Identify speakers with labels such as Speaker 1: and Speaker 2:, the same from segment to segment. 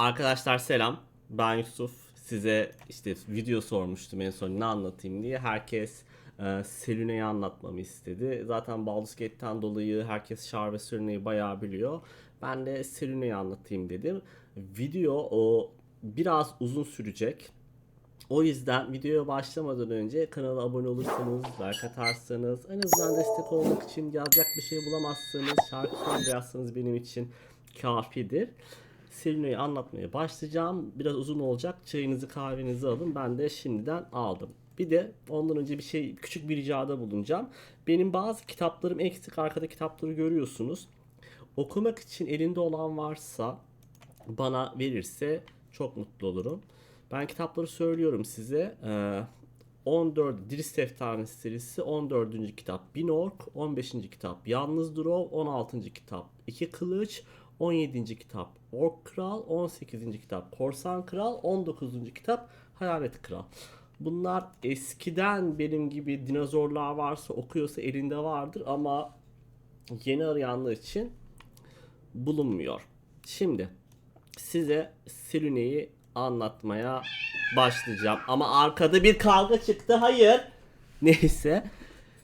Speaker 1: Arkadaşlar selam. Ben Yusuf. Size işte video sormuştum en son ne anlatayım diye. Herkes e, Selune'yi anlatmamı istedi. Zaten Baldur's Gate'ten dolayı herkes Char ve Selune'yi bayağı biliyor. Ben de Selune'yi anlatayım dedim. Video o biraz uzun sürecek. O yüzden videoya başlamadan önce kanala abone olursanız, like atarsanız, en azından destek olmak için yazacak bir şey bulamazsanız şarkı sözü yazsanız benim için kafidir. Selina'yı anlatmaya başlayacağım. Biraz uzun olacak. Çayınızı kahvenizi alın. Ben de şimdiden aldım. Bir de ondan önce bir şey küçük bir ricada bulunacağım. Benim bazı kitaplarım eksik. Arkada kitapları görüyorsunuz. Okumak için elinde olan varsa bana verirse çok mutlu olurum. Ben kitapları söylüyorum size. Ee, 14 Diris Eftanesi serisi 14. kitap Binork, 15. kitap Yalnız Drov, 16. kitap İki Kılıç, 17. kitap Ork Kral, 18. kitap Korsan Kral, 19. kitap Hayalet Kral. Bunlar eskiden benim gibi dinozorlar varsa okuyorsa elinde vardır ama yeni arayanlar için bulunmuyor. Şimdi size Selune'yi anlatmaya başlayacağım. Ama arkada bir kavga çıktı. Hayır. Neyse.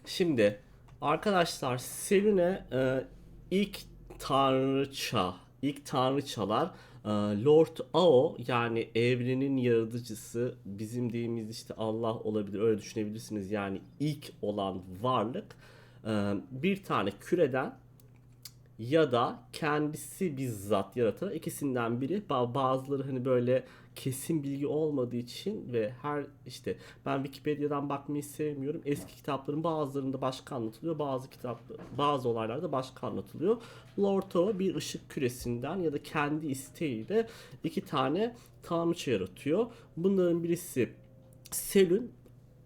Speaker 1: Şimdi arkadaşlar Selune e, ilk tanrıça, ilk tanrıçalar e, Lord Ao yani evrenin yaratıcısı bizim deyimiz işte Allah olabilir öyle düşünebilirsiniz. Yani ilk olan varlık e, bir tane küreden ya da kendisi bizzat yaratan ikisinden biri Ba- bazıları hani böyle kesin bilgi olmadığı için ve her işte ben Wikipedia'dan bakmayı sevmiyorum. Eski kitapların bazılarında başka anlatılıyor. Bazı kitap bazı olaylarda başka anlatılıyor. Lord O bir ışık küresinden ya da kendi isteğiyle iki tane tanrıça yaratıyor. Bunların birisi Selün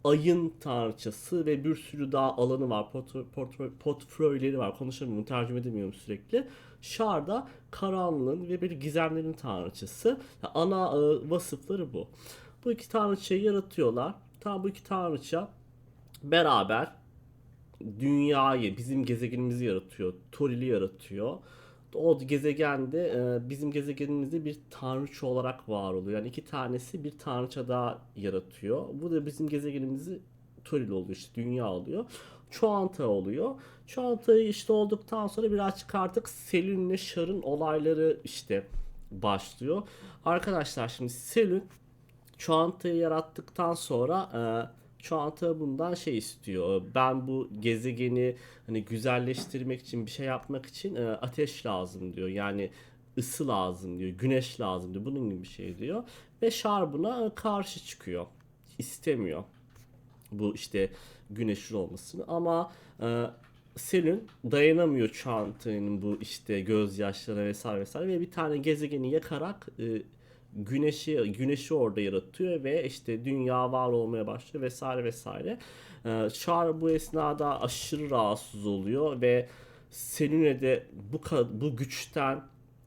Speaker 1: ayın tanrıçası ve bir sürü daha alanı var. Portfö- portfö- Portföyleri var. Konuşamıyorum, tercüme edemiyorum sürekli. Şar da karanlığın ve bir gizemlerin tanrıçası. Yani ana vasıfları bu. Bu iki tanrıçayı yaratıyorlar. Tam bu iki tanrıça beraber dünyayı, bizim gezegenimizi yaratıyor. Toril'i yaratıyor. O gezegende bizim gezegenimizde bir tanrıça olarak var oluyor. Yani iki tanesi bir tanrıça daha yaratıyor. Bu da bizim gezegenimizi Toril oluyor işte dünya oluyor. Çoğanta oluyor. Çoğantayı işte olduktan sonra birazcık artık Selün'le Şar'ın olayları işte başlıyor. Arkadaşlar şimdi Selün Çoğantayı yarattıktan sonra e, Çoğanta bundan şey istiyor. Ben bu gezegeni hani güzelleştirmek için bir şey yapmak için e, ateş lazım diyor. Yani ısı lazım diyor. Güneş lazım diyor. Bunun gibi bir şey diyor. Ve Şar buna e, karşı çıkıyor. İstemiyor bu işte güneşin olmasını ama e, Selin dayanamıyor Çağatay'ın bu işte gözyaşlarına vesaire vesaire ve bir tane gezegeni yakarak e, güneşi güneşi orada yaratıyor ve işte dünya var olmaya başlıyor vesaire vesaire. E, Char bu esnada aşırı rahatsız oluyor ve Selene de bu bu güçten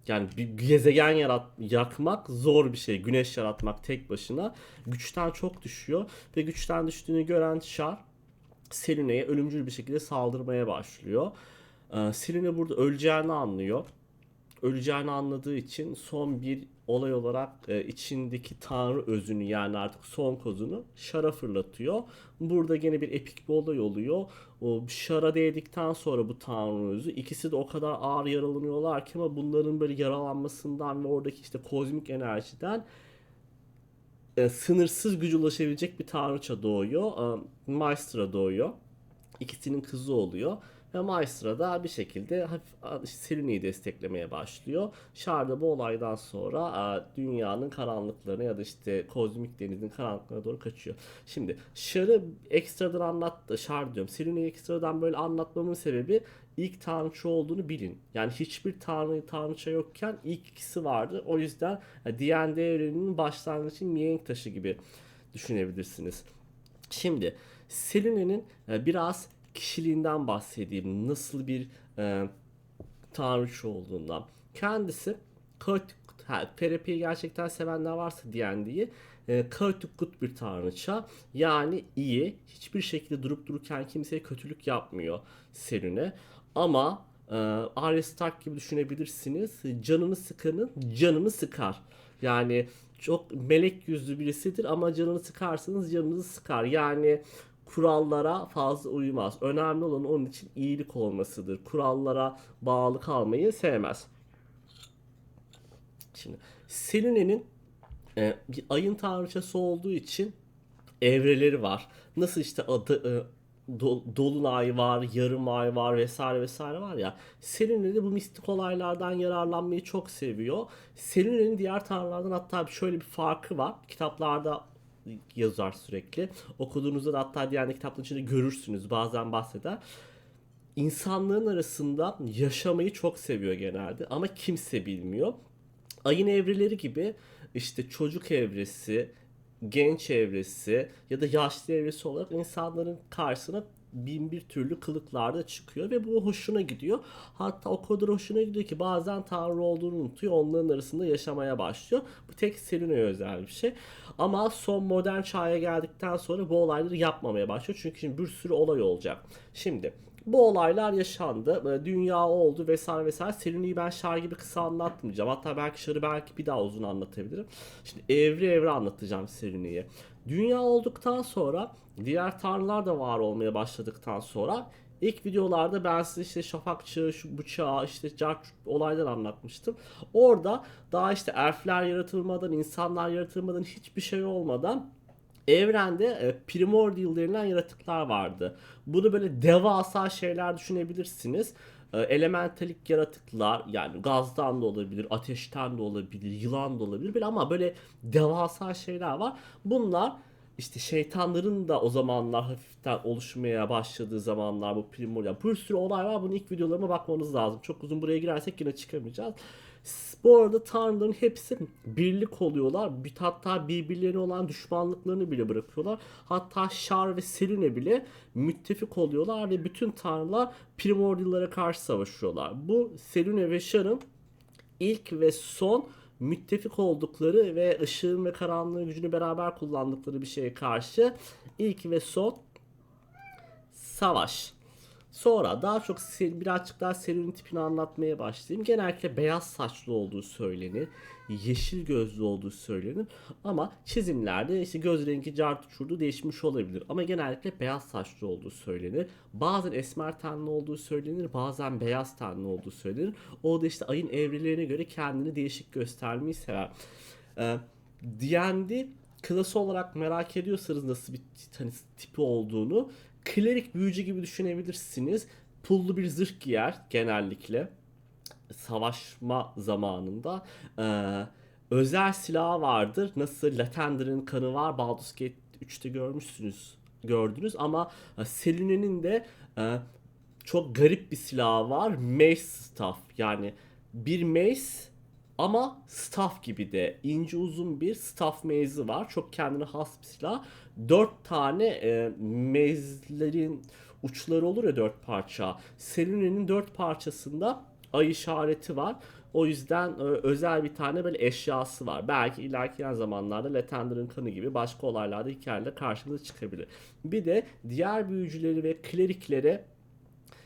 Speaker 1: yani bir gezegen yarat yakmak zor bir şey. Güneş yaratmak tek başına güçten çok düşüyor ve güçten düştüğünü gören Char Selene'ye ölümcül bir şekilde saldırmaya başlıyor. Ee, Selene burada öleceğini anlıyor. Öleceğini anladığı için son bir olay olarak e, içindeki tanrı özünü yani artık son kozunu Şar'a fırlatıyor. Burada gene bir epik bir olay oluyor. O Şar'a değdikten sonra bu tanrı özü ikisi de o kadar ağır yaralanıyorlar ki ama bunların böyle yaralanmasından ve oradaki işte kozmik enerjiden e, sınırsız gücü ulaşabilecek bir tanrıça doğuyor. E, Maestra doğuyor. İkisinin kızı oluyor. Ve Maestra da bir şekilde hafif Selene'yi desteklemeye başlıyor. Char da bu olaydan sonra e, dünyanın karanlıklarına ya da işte kozmik denizin karanlıklarına doğru kaçıyor. Şimdi Char'ı ekstradan anlattı. Char diyorum. Selene'yi ekstradan böyle anlatmamın sebebi ilk tanrıça olduğunu bilin. Yani hiçbir tanrı tanrıça yokken ilk ikisi vardı. O yüzden e, D&D evreninin başlangıcı mihenk taşı gibi düşünebilirsiniz. Şimdi Selene'nin e, biraz kişiliğinden bahsedeyim. Nasıl bir e, tanrıça olduğundan. Kendisi kaotik, ha, PRP'yi gerçekten sevenler varsa D&D'yi e, kaotik good bir tanrıça. Yani iyi. Hiçbir şekilde durup dururken kimseye kötülük yapmıyor Selune. Ama e, Arya Stark gibi düşünebilirsiniz. Canını sıkanın canını sıkar. Yani çok melek yüzlü birisidir ama canını sıkarsanız canınızı sıkar. Yani kurallara fazla uymaz. Önemli olan onun için iyilik olmasıdır. Kurallara bağlı kalmayı sevmez. Şimdi Selene'nin e, bir ayın tanrıçası olduğu için evreleri var. Nasıl işte adı e, do- dolunay var, yarım ay var vesaire vesaire var ya. Selene de bu mistik olaylardan yararlanmayı çok seviyor. Selene'nin diğer tanrılardan hatta şöyle bir farkı var. Kitaplarda yazar sürekli. Okuduğunuzda da hatta diğer kitapların içinde görürsünüz. Bazen bahseder. İnsanlığın arasında yaşamayı çok seviyor genelde ama kimse bilmiyor. Ayın evreleri gibi işte çocuk evresi, genç evresi ya da yaşlı evresi olarak insanların karşısına bin bir türlü kılıklarda çıkıyor ve bu hoşuna gidiyor. Hatta o kadar hoşuna gidiyor ki bazen Tanrı olduğunu unutuyor. Onların arasında yaşamaya başlıyor. Bu tek Selene'ye özel bir şey. Ama son modern çağa geldikten sonra bu olayları yapmamaya başlıyor. Çünkü şimdi bir sürü olay olacak. Şimdi bu olaylar yaşandı. Dünya oldu vesaire vesaire. Selene'yi ben şar gibi kısa anlatmayacağım. Hatta belki şarı belki bir daha uzun anlatabilirim. Şimdi evre evre anlatacağım Selene'yi. Dünya olduktan sonra diğer tanrılar da var olmaya başladıktan sonra ilk videolarda ben size işte şafak çağı, şu bıçağı, işte cart olaylar anlatmıştım. Orada daha işte elfler yaratılmadan, insanlar yaratılmadan, hiçbir şey olmadan evrende e, primordial denilen yaratıklar vardı. Bunu böyle devasa şeyler düşünebilirsiniz. E, elementalik yaratıklar yani gazdan da olabilir, ateşten de olabilir, yılan da olabilir ama böyle devasa şeyler var. Bunlar işte şeytanların da o zamanlar hafiften oluşmaya başladığı zamanlar bu primordial. Bir sürü olay var. Bunun ilk videolarıma bakmanız lazım. Çok uzun buraya girersek yine çıkamayacağız. Bu arada tanrıların hepsi birlik oluyorlar. Hatta birbirlerine olan düşmanlıklarını bile bırakıyorlar. Hatta Şar ve Selene bile müttefik oluyorlar ve bütün tanrılar primordiallara karşı savaşıyorlar. Bu Selene ve Şar'ın ilk ve son müttefik oldukları ve ışığın ve karanlığın gücünü beraber kullandıkları bir şeye karşı ilk ve son savaş. Sonra daha çok birazcık daha serinin tipini anlatmaya başlayayım. Genellikle beyaz saçlı olduğu söylenir. Yeşil gözlü olduğu söylenir. Ama çizimlerde işte göz rengi cart uçurdu değişmiş olabilir. Ama genellikle beyaz saçlı olduğu söylenir. Bazen esmer tenli olduğu söylenir. Bazen beyaz tenli olduğu söylenir. O da işte ayın evrelerine göre kendini değişik göstermeyi sever. Ee, D&D klası olarak merak ediyorsanız nasıl bir hani, tipi olduğunu klerik büyücü gibi düşünebilirsiniz. Pullu bir zırh giyer genellikle savaşma zamanında. Ee, özel silahı vardır. Nasıl Latender'ın kanı var. Baldur's Gate 3'te görmüşsünüz. Gördünüz ama Selene'nin de e, çok garip bir silahı var. Mace Staff. Yani bir mace ama staff gibi de ince uzun bir staff mezi var. Çok kendine has bir silah. Dört tane e, mezlerin uçları olur ya dört parça. Selene'nin dört parçasında ay işareti var. O yüzden e, özel bir tane böyle eşyası var. Belki ilerleyen zamanlarda Latender'ın kanı gibi başka olaylarda hikayede karşımıza çıkabilir. Bir de diğer büyücüleri ve kleriklere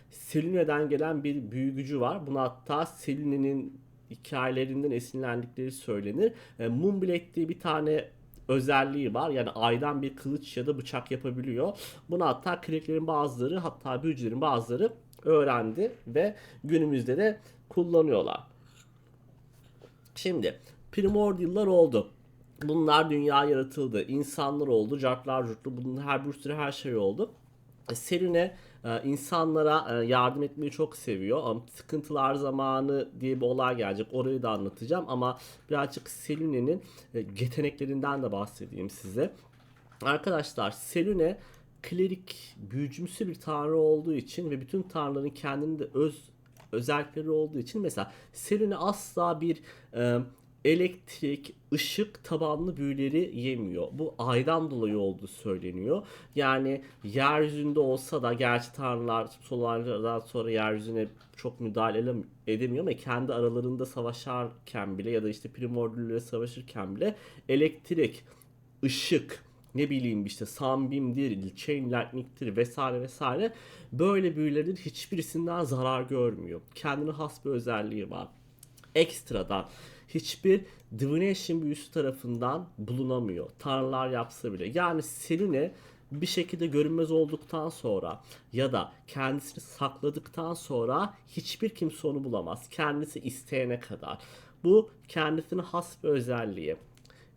Speaker 1: Selene'den gelen bir büyücü var. Buna hatta Selene'nin hikayelerinden esinlendikleri söylenir. E, Moonblade diye bir tane özelliği var. Yani aydan bir kılıç ya da bıçak yapabiliyor. Bunu hatta kliklerin bazıları hatta büyücülerin bazıları öğrendi ve günümüzde de kullanıyorlar. Şimdi primordial'lar oldu. Bunlar dünya yaratıldı. İnsanlar oldu. Cartlar curtlu. Bunun her bir sürü her şey oldu. E, Serine e, insanlara e, yardım etmeyi çok seviyor. Sıkıntılar zamanı diye bir olay gelecek. Orayı da anlatacağım ama birazcık Selune'nin yeteneklerinden de bahsedeyim size. Arkadaşlar Selune klerik büyücümsü bir tanrı olduğu için ve bütün tanrıların kendinde öz özellikleri olduğu için mesela Selune asla bir e, elektrik, ışık tabanlı büyüleri yemiyor. Bu aydan dolayı olduğu söyleniyor. Yani yeryüzünde olsa da gerçi tanrılar solardan sonra yeryüzüne çok müdahale edemiyor ama kendi aralarında savaşarken bile ya da işte primordial'le savaşırken bile elektrik, ışık, ne bileyim işte Sunbeam'dir, Chain Lightning'tir vesaire vesaire böyle büyülerin hiçbirisinden zarar görmüyor. Kendine has bir özelliği var. Ekstradan hiçbir divination büyüsü tarafından bulunamıyor. Tanrılar yapsa bile. Yani Selene bir şekilde görünmez olduktan sonra ya da kendisini sakladıktan sonra hiçbir kimse onu bulamaz. Kendisi isteyene kadar. Bu kendisine has bir özelliği.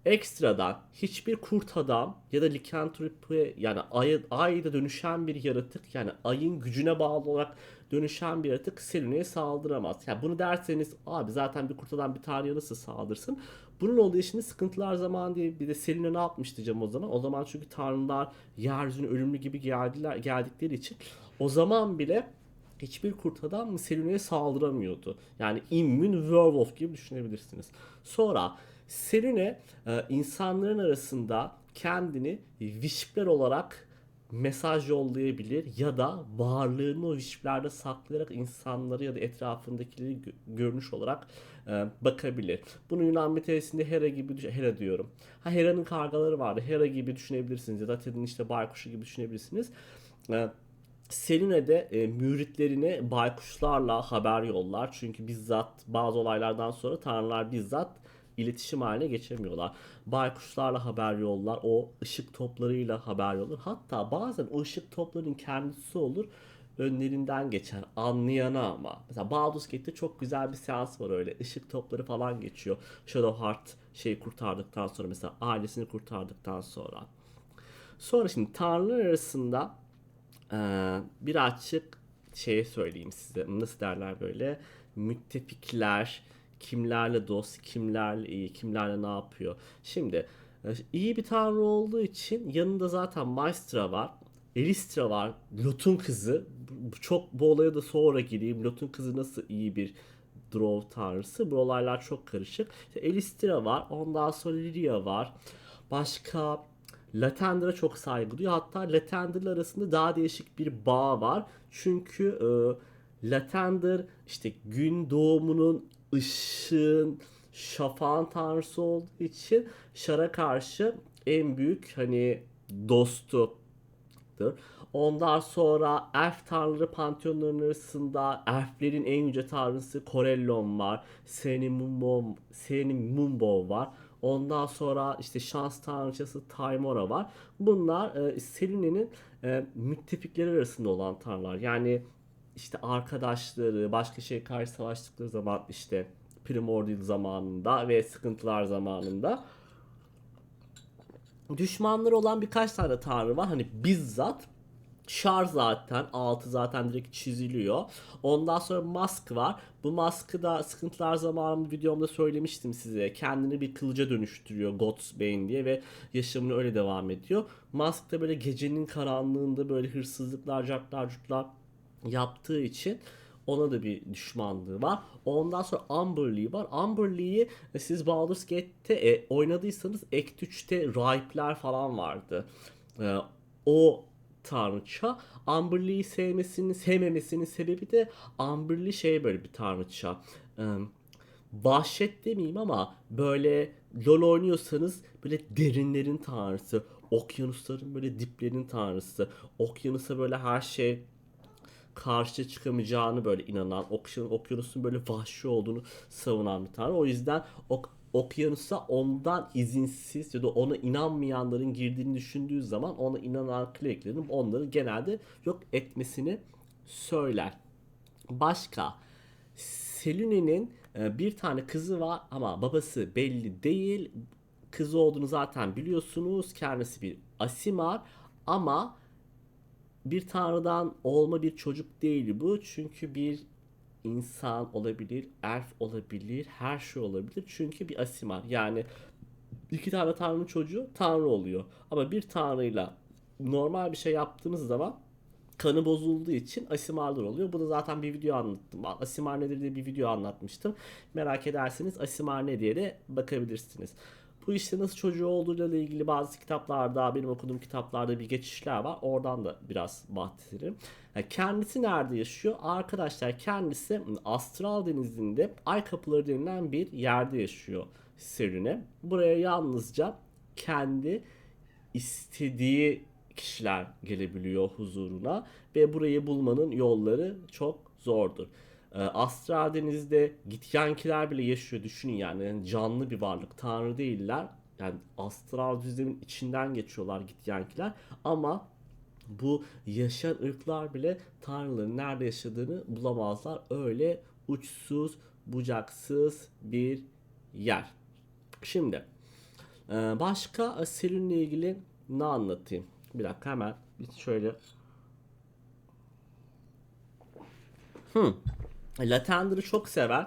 Speaker 1: Ekstradan hiçbir kurt adam ya da likantropi yani ay, ayda dönüşen bir yaratık yani ayın gücüne bağlı olarak dönüşen bir yaratık Selene'ye saldıramaz. Yani bunu derseniz abi zaten bir kurt adam bir tanrıya nasıl saldırsın? Bunun olduğu şimdi sıkıntılar zaman diye bir de Selene ne yapmış diyeceğim o zaman. O zaman çünkü tanrılar yeryüzüne ölümlü gibi geldiler geldikleri için o zaman bile hiçbir kurt adam Selene'ye saldıramıyordu. Yani immün werewolf gibi düşünebilirsiniz. Sonra Selene insanların arasında kendini vişpler olarak mesaj yollayabilir ya da varlığını o vişplerde saklayarak insanları ya da etrafındakileri gö- görünüş olarak e, bakabilir. Bunu Yunan mitolojisinde Hera gibi düş- Hera diyorum. Ha Hera'nın kargaları vardı. Hera gibi düşünebilirsiniz ya da Aten'in işte baykuşu gibi düşünebilirsiniz. E, Selene de e, müritlerine baykuşlarla haber yollar. Çünkü bizzat bazı olaylardan sonra tanrılar bizzat iletişim haline geçemiyorlar. Baykuşlarla haber yollar, o ışık toplarıyla haber yollar. Hatta bazen o ışık toplarının kendisi olur önlerinden geçer anlayana ama. Mesela Baldur's Gate'de çok güzel bir seans var öyle. Işık topları falan geçiyor. Shadowheart şeyi kurtardıktan sonra mesela ailesini kurtardıktan sonra. Sonra şimdi tanrılar arasında ee, birazcık şey söyleyeyim size. Nasıl derler böyle? Müttefikler, kimlerle dost, kimlerle iyi, kimlerle ne yapıyor. Şimdi e, iyi bir tanrı olduğu için yanında zaten Maestra var. Elistra var. Lot'un kızı. Çok bu olaya da sonra gireyim. Lot'un kızı nasıl iyi bir Drow tanrısı. Bu olaylar çok karışık. İşte Elistra var. Ondan sonra Lyria var. Başka Latender'a çok saygı duyuyor. Hatta Latender'la arasında daha değişik bir bağ var. Çünkü e, Latender işte gün doğumunun ışığın şafağın tanrısı olduğu için Şar'a karşı en büyük hani dostu Ondan sonra elf tanrıları panteonlarının arasında elflerin en yüce tanrısı Corellon var. Senimumbo, Senimumbo var. Ondan sonra işte şans tanrıçası Taimora var. Bunlar e, Selene'nin e, müttefikleri arasında olan tanrılar. Yani işte arkadaşları, başka şey karşı savaştıkları zaman işte Primordial zamanında ve sıkıntılar zamanında düşmanları olan birkaç tane tanrı var. Hani bizzat Char zaten altı zaten direkt çiziliyor. Ondan sonra Mask var. Bu Mask'ı da sıkıntılar zamanı videomda söylemiştim size. Kendini bir kılıca dönüştürüyor God's Bane diye ve yaşamını öyle devam ediyor. Mask da böyle gecenin karanlığında böyle hırsızlıklar, cartlar, curtlar yaptığı için ona da bir düşmanlığı var. Ondan sonra Amberley var. Amberley'i e, siz Baldur's Gate'te e, oynadıysanız Act 3'te Ripe'ler falan vardı. E, o tanrıça. Amberley'i sevmesinin, sevmemesinin sebebi de Amberley şey böyle bir tanrıça. E, vahşet demeyeyim ama böyle LoL oynuyorsanız böyle derinlerin tanrısı. Okyanusların böyle diplerin tanrısı. Okyanusa böyle her şey karşı çıkamayacağını böyle inanan, okyan- okyanusun böyle vahşi olduğunu savunan bir tanrı. O yüzden ok okyanusa ondan izinsiz ya da ona inanmayanların girdiğini düşündüğü zaman ona inanan kleriklerin onları genelde yok etmesini söyler. Başka Selene'nin e, bir tane kızı var ama babası belli değil. Kızı olduğunu zaten biliyorsunuz. Kendisi bir Asimar ama bir tanrıdan olma bir çocuk değil bu. Çünkü bir insan olabilir, elf olabilir, her şey olabilir. Çünkü bir asimar. Yani iki tane tanrının çocuğu tanrı oluyor. Ama bir tanrıyla normal bir şey yaptığınız zaman kanı bozulduğu için asimarlar oluyor. Bu da zaten bir video anlattım. Asimar nedir diye bir video anlatmıştım. Merak ederseniz asimar ne diye de bakabilirsiniz. Bu işte nasıl çocuğu olduğuyla ilgili bazı kitaplarda, benim okuduğum kitaplarda bir geçişler var. Oradan da biraz bahsederim. Kendisi nerede yaşıyor? Arkadaşlar kendisi Astral Denizi'nde Ay Kapıları denilen bir yerde yaşıyor Serine. Buraya yalnızca kendi istediği kişiler gelebiliyor huzuruna ve burayı bulmanın yolları çok zordur. Ee, Astral Deniz'de Gityankiler bile yaşıyor düşünün yani. Yani canlı bir varlık tanrı değiller. Yani astral düzlemin içinden geçiyorlar Gityankiler ama bu yaşayan ırklar bile tanrıların nerede yaşadığını bulamazlar. Öyle uçsuz bucaksız bir yer. Şimdi e, başka Selün'le ilgili ne anlatayım? Bir dakika hemen şöyle. Hmm. Latender'ı çok sever.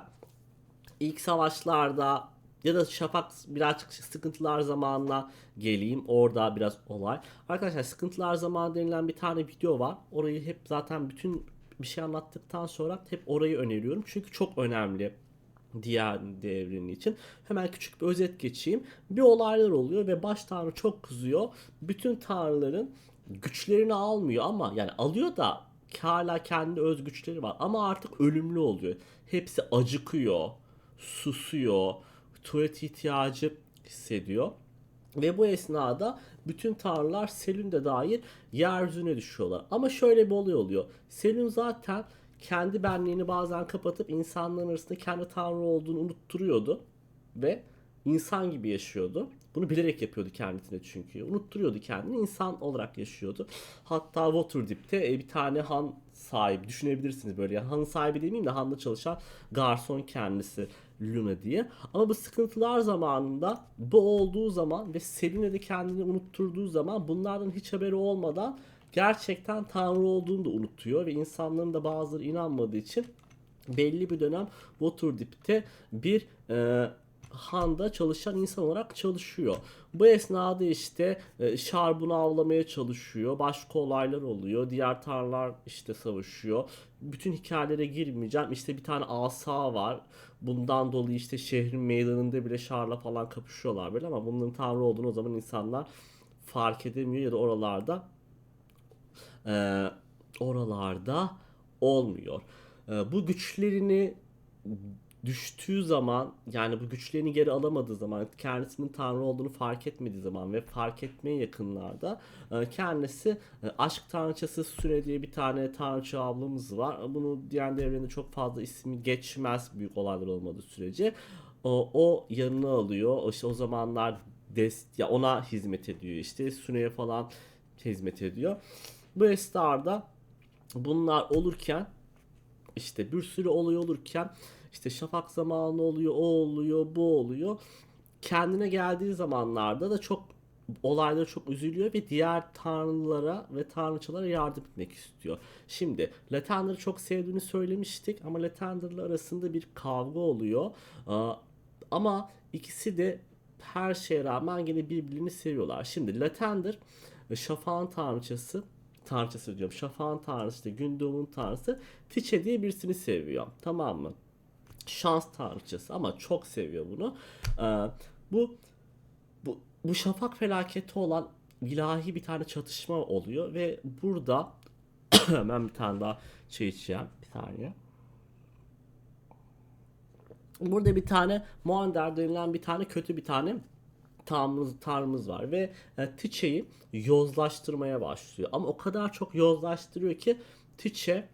Speaker 1: İlk savaşlarda ya da Şafak birazcık sıkıntılar zamanına geleyim. Orada biraz olay. Arkadaşlar sıkıntılar zamanı denilen bir tane video var. Orayı hep zaten bütün bir şey anlattıktan sonra hep orayı öneriyorum. Çünkü çok önemli diğer devreni için. Hemen küçük bir özet geçeyim. Bir olaylar oluyor ve baş tanrı çok kızıyor. Bütün tanrıların güçlerini almıyor ama yani alıyor da hala kendi öz güçleri var ama artık ölümlü oluyor. Hepsi acıkıyor, susuyor, tuvalet ihtiyacı hissediyor. Ve bu esnada bütün tanrılar Selün'de dair yeryüzüne düşüyorlar. Ama şöyle bir olay oluyor. Selün zaten kendi benliğini bazen kapatıp insanların arasında kendi tanrı olduğunu unutturuyordu. Ve insan gibi yaşıyordu. Bunu bilerek yapıyordu kendisine çünkü. Unutturuyordu kendini. insan olarak yaşıyordu. Hatta Waterdeep'te e, bir tane han sahibi düşünebilirsiniz böyle. Yani han sahibi demeyeyim de handa çalışan garson kendisi Luna diye. Ama bu sıkıntılar zamanında bu olduğu zaman ve Selene de kendini unutturduğu zaman bunlardan hiç haberi olmadan gerçekten Tanrı olduğunu da unutuyor ve insanların da bazıları inanmadığı için belli bir dönem Waterdeep'te bir e, handa çalışan insan olarak çalışıyor. Bu esnada işte e, Şarbun'u avlamaya çalışıyor. Başka olaylar oluyor. Diğer tanrılar işte savaşıyor. Bütün hikayelere girmeyeceğim. İşte bir tane asa var. Bundan dolayı işte şehrin meydanında bile Şar'la falan kapışıyorlar böyle ama bunun tanrı olduğunu o zaman insanlar fark edemiyor ya da oralarda e, oralarda olmuyor. E, bu güçlerini düştüğü zaman yani bu güçlerini geri alamadığı zaman kendisinin tanrı olduğunu fark etmediği zaman ve fark etmeye yakınlarda e, kendisi e, aşk tanrıçası Süre diye bir tane tanrıça ablamız var. Bunu diğer devrende çok fazla ismi geçmez büyük olaylar olmadığı sürece. O, o yanına alıyor. İşte o zamanlar des, ya ona hizmet ediyor. İşte Süne'ye falan hizmet ediyor. Bu esnada bunlar olurken işte bir sürü olay olurken işte şafak zamanı oluyor, o oluyor, bu oluyor. Kendine geldiği zamanlarda da çok olaylara çok üzülüyor ve diğer tanrılara ve tanrıçalara yardım etmek istiyor. Şimdi Latender'ı çok sevdiğini söylemiştik ama Latender'la arasında bir kavga oluyor. Ama ikisi de her şeye rağmen yine birbirini seviyorlar. Şimdi Latender şafağın tanrıçası tanrıçası diyorum. Şafağın tanrısı gün doğumun tanrısı Tiçe diye birisini seviyor. Tamam mı? Şans tanrıçası ama çok seviyor bunu. Ee, bu bu bu şafak felaketi olan ilahi bir tane çatışma oluyor ve burada ben bir tane daha şey içeceğim bir saniye. Burada bir tane Muander denilen bir tane kötü bir tane tanrımız, tanrımız var ve e, Tiçe'yi yozlaştırmaya başlıyor. Ama o kadar çok yozlaştırıyor ki Tiçe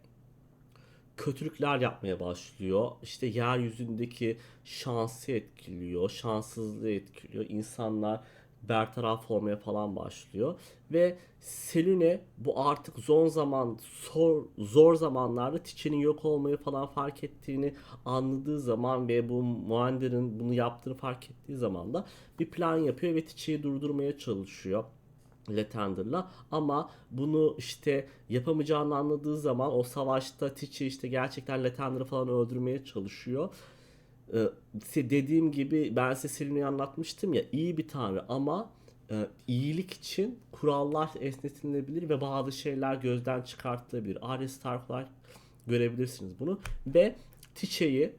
Speaker 1: kötülükler yapmaya başlıyor. İşte yeryüzündeki şansı etkiliyor, şanssızlığı etkiliyor. İnsanlar bertaraf olmaya falan başlıyor. Ve Selüne bu artık zor zaman zor, zor zamanlarda Tiçe'nin yok olmayı falan fark ettiğini anladığı zaman ve bu Muander'in bunu yaptığını fark ettiği zaman da bir plan yapıyor ve Tiçe'yi durdurmaya çalışıyor. Latender'la ama bunu işte yapamayacağını anladığı zaman o savaşta Tichi işte gerçekten Latender'ı falan öldürmeye çalışıyor. Ee, dediğim gibi ben size Selina'yı anlatmıştım ya iyi bir tanrı ama e, iyilik için kurallar esnetilebilir ve bazı şeyler gözden çıkartılabilir. Arya Stark'lar görebilirsiniz bunu ve Tiche'yi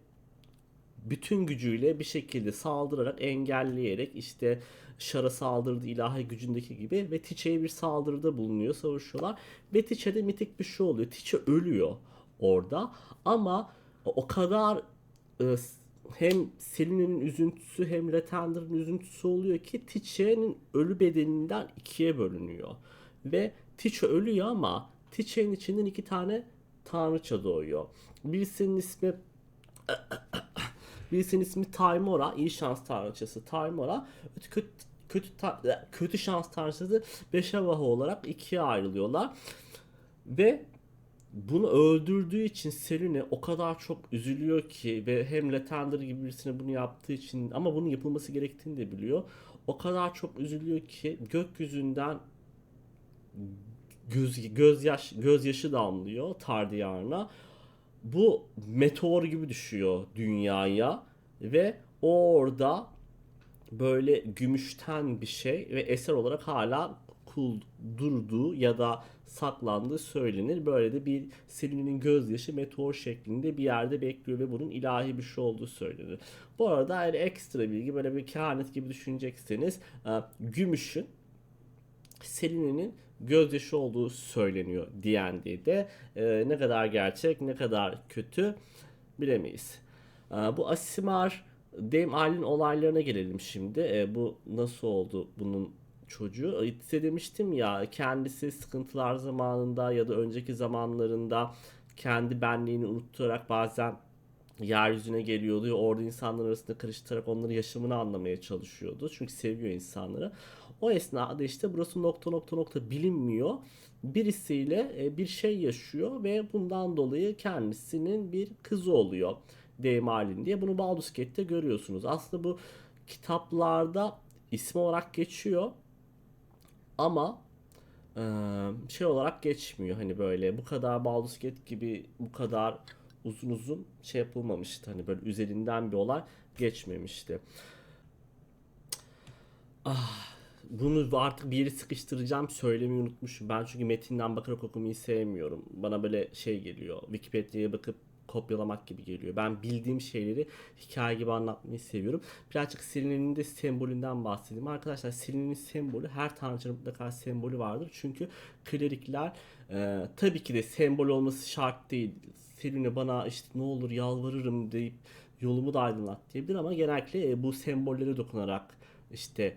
Speaker 1: bütün gücüyle bir şekilde saldırarak engelleyerek işte Şar'a saldırdı ilahi gücündeki gibi ve Tiçe'ye bir saldırıda bulunuyor savaşıyorlar ve Tiçe'de mitik bir şey oluyor. Tiçe ölüyor orada ama o kadar e, hem Selene'nin üzüntüsü hem Latender'ın üzüntüsü oluyor ki Tiçe'nin ölü bedeninden ikiye bölünüyor. Ve Tiçe ölüyor ama Tiçe'nin içinden iki tane tanrıça doğuyor. Birisinin ismi Birisinin ismi Taimora, iyi şans tanrıçası Taimora. Öte kötü kötü şans tanrıçası Beşavaha olarak ikiye ayrılıyorlar. Ve bunu öldürdüğü için Selene o kadar çok üzülüyor ki ve hem Latender gibi birisine bunu yaptığı için ama bunun yapılması gerektiğini de biliyor. O kadar çok üzülüyor ki gökyüzünden göz gözyaş gözyaşı damlıyor Tar diyarına. Bu meteor gibi düşüyor dünyaya ve orada böyle gümüşten bir şey ve eser olarak hala kul durduğu ya da saklandığı söylenir. Böyle de bir Selene'nin gözyaşı meteor şeklinde bir yerde bekliyor ve bunun ilahi bir şey olduğu söylenir. Bu arada yani ekstra bilgi böyle bir kehanet gibi düşünecekseniz e, gümüşün Selene'nin gözyaşı olduğu söyleniyor D&D'de. E, ne kadar gerçek ne kadar kötü bilemeyiz. E, bu Asimar Dame Alin olaylarına gelelim şimdi. E, bu nasıl oldu bunun çocuğu? Size demiştim ya kendisi sıkıntılar zamanında ya da önceki zamanlarında kendi benliğini unutturarak bazen yeryüzüne geliyordu orada insanlar arasında karıştırarak onların yaşamını anlamaya çalışıyordu. Çünkü seviyor insanları. O esnada işte burası nokta nokta nokta bilinmiyor. Birisiyle e, bir şey yaşıyor ve bundan dolayı kendisinin bir kızı oluyor. Dame Alin diye. Bunu Baldur's Gate'te görüyorsunuz. Aslında bu kitaplarda isim olarak geçiyor ama şey olarak geçmiyor. Hani böyle bu kadar Baldur's Gate gibi bu kadar uzun uzun şey yapılmamıştı. Hani böyle üzerinden bir olay geçmemişti. Ah, bunu artık bir yere sıkıştıracağım söylemeyi unutmuşum. Ben çünkü metinden bakarak okumayı sevmiyorum. Bana böyle şey geliyor. Wikipedia'ya bakıp kopyalamak gibi geliyor. Ben bildiğim şeyleri hikaye gibi anlatmayı seviyorum. Birazcık Selene'nin de sembolünden bahsedeyim. Arkadaşlar Selene'nin sembolü her tanrıcının mutlaka sembolü vardır. Çünkü klerikler e, tabii ki de sembol olması şart değil. Selene bana işte ne olur yalvarırım deyip yolumu da aydınlat diyebilir ama genellikle e, bu sembollere dokunarak işte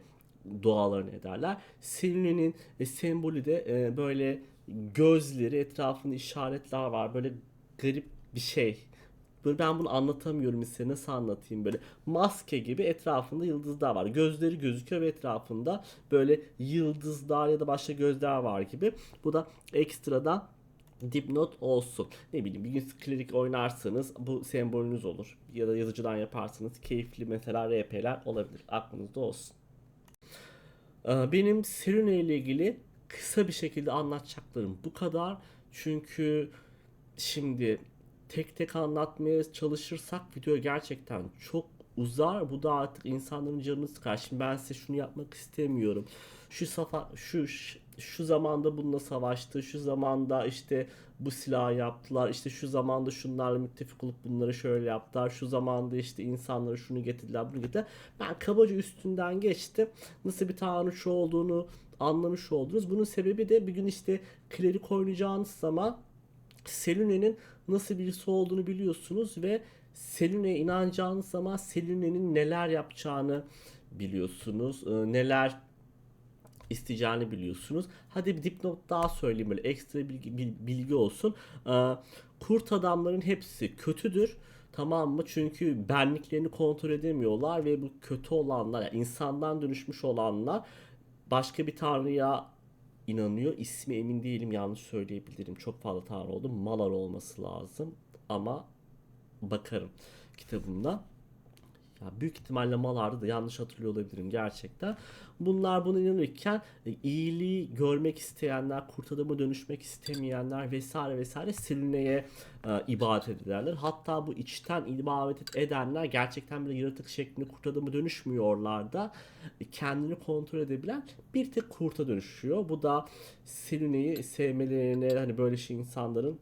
Speaker 1: dualarını ederler. Selene'nin e, sembolü de e, böyle gözleri etrafında işaretler var. Böyle garip bir şey. Ben bunu anlatamıyorum size nasıl anlatayım böyle maske gibi etrafında yıldızlar var. Gözleri gözüküyor ve etrafında böyle yıldızlar ya da başka gözler var gibi. Bu da ekstradan dipnot olsun. Ne bileyim bir gün klerik oynarsanız bu sembolünüz olur. Ya da yazıcıdan yaparsanız keyifli mesela RP'ler olabilir. Aklınızda olsun. Ee, Benim Serena ile ilgili kısa bir şekilde anlatacaklarım bu kadar. Çünkü şimdi tek tek anlatmaya çalışırsak video gerçekten çok uzar. Bu da artık insanların canını sıkar. Şimdi ben size şunu yapmak istemiyorum. Şu safa şu şu zamanda bununla savaştı. Şu zamanda işte bu silahı yaptılar. İşte şu zamanda şunlarla müttefik olup bunları şöyle yaptılar. Şu zamanda işte insanlara şunu getirdiler, bunu getirdiler. Ben kabaca üstünden geçtim. Nasıl bir tanrıçı olduğunu anlamış oldunuz. Bunun sebebi de bir gün işte klerik oynayacağınız zaman Selene'nin nasıl birisi olduğunu biliyorsunuz ve Selene'ye inanacağınız zaman Selene'nin neler yapacağını biliyorsunuz. Ee, neler isteyeceğini biliyorsunuz. Hadi bir dipnot daha söyleyeyim böyle ekstra bilgi, bil- bilgi olsun. Ee, kurt adamların hepsi kötüdür. Tamam mı? Çünkü benliklerini kontrol edemiyorlar ve bu kötü olanlar, yani insandan dönüşmüş olanlar başka bir tanrıya inanıyor. İsmi emin değilim yanlış söyleyebilirim. Çok fazla tanrı oldu. Malar olması lazım. Ama bakarım kitabımda. Ya büyük ihtimalle Malar'da da yanlış hatırlıyor olabilirim gerçekten. Bunlar buna inanırken e, iyiliği görmek isteyenler, kurt dönüşmek istemeyenler vesaire vesaire Selene'ye e, ibadet ederler. Hatta bu içten ibadet edenler gerçekten bir yaratık şeklinde kurt dönüşmüyorlar da e, kendini kontrol edebilen bir tek kurta dönüşüyor. Bu da Selene'yi sevmelerine hani böyle şey insanların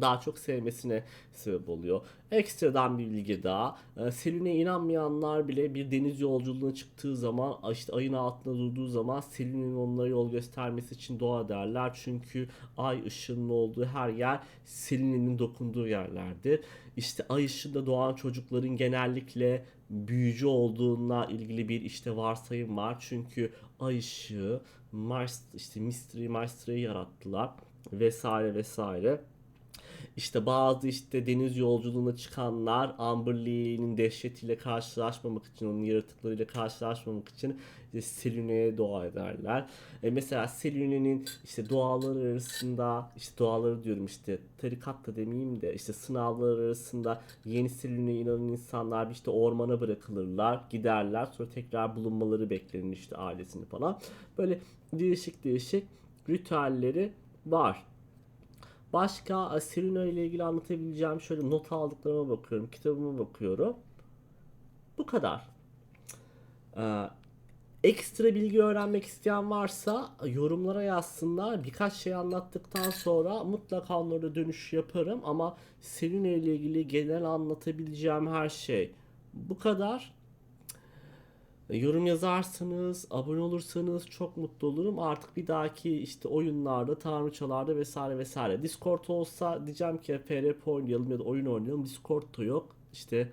Speaker 1: daha çok sevmesine sebep oluyor. Ekstradan bir bilgi daha. E, Selüne inanmayanlar bile bir deniz yolculuğuna çıktığı zaman işte ayın altında durduğu zaman Selüne'nin onlara yol göstermesi için doğa derler. Çünkü ay ışığının olduğu her yer Selüne'nin dokunduğu yerlerdir. İşte ay ışığında doğan çocukların genellikle büyücü olduğuna ilgili bir işte varsayım var. Çünkü ay ışığı Mars işte Mystery Master'ı yarattılar vesaire vesaire. İşte bazı işte deniz yolculuğuna çıkanlar Amberley'nin dehşetiyle karşılaşmamak için, onun yaratıklarıyla karşılaşmamak için işte Selüne'ye dua ederler. E mesela Selüne'nin işte duaları arasında, işte duaları diyorum işte tarikat da demeyeyim de işte sınavlar arasında yeni Selüne'ye inanan insanlar işte ormana bırakılırlar, giderler. Sonra tekrar bulunmaları beklenir işte ailesini falan. Böyle değişik değişik ritüelleri var. Başka Serena ile ilgili anlatabileceğim şöyle not aldıklarıma bakıyorum, kitabıma bakıyorum. Bu kadar. Ee, ekstra bilgi öğrenmek isteyen varsa yorumlara yazsınlar. Birkaç şey anlattıktan sonra mutlaka onlara dönüş yaparım. Ama Serena ile ilgili genel anlatabileceğim her şey bu kadar. Yorum yazarsanız, abone olursanız çok mutlu olurum. Artık bir dahaki işte oyunlarda, tanrıçalarda vesaire vesaire. Discord olsa diyeceğim ki FRP oynayalım ya da oyun oynayalım. Discord da yok. İşte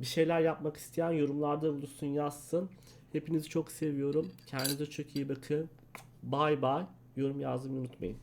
Speaker 1: bir şeyler yapmak isteyen yorumlarda bulursun yazsın. Hepinizi çok seviyorum. Kendinize çok iyi bakın. Bay bay. Yorum yazmayı unutmayın.